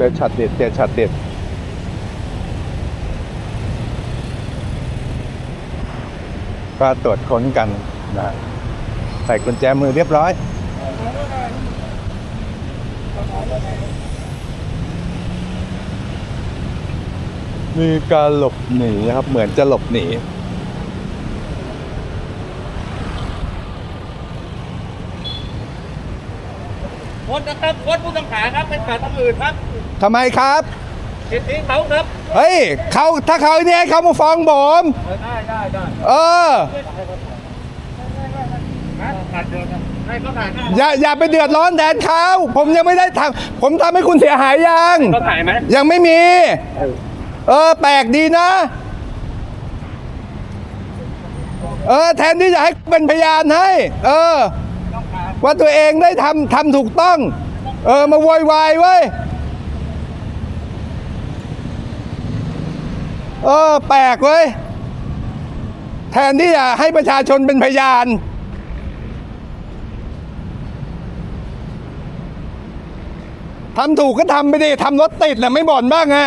เจอช็อตเด็ดเจอช็อตเด็ดก็ตรวจค้นกันนะใส่กุญแจมือเรียบร้อย มีการหลบหนีครับ เหมือนจะหลบหนี ค้ดนะครับโค้ดผู้ต้องหาครับเป็นฝ่ายทางอื่นครับทำไมครับสิทธิเขาครับเฮ้ยเขาถ้าเขาเนี่ยเขามาฟ้องผมเออได้ได้ได้เออนะขาดเดินนะให้เขาถ่ายหน้าอย่าอย่าไปเดือดร้อนแทนเขาผมยังไม่ได้ทำผมทำให้คุณเสียหายยังเขาถ่ายไหมยังไม่มี เออ แปลกดีนะ เออ แทนที่จะให้เป็นพยานให้ เออ ว่าตัวเองได้ทำทำถูกต้อง เออ มาโวยวายเว้ยเออ แปลกเว้ย แทนที่จะให้ประชาชนเป็นพยาน ทำถูกก็ทำไปดิทำรถติดแหละไม่บ่นบ้างไง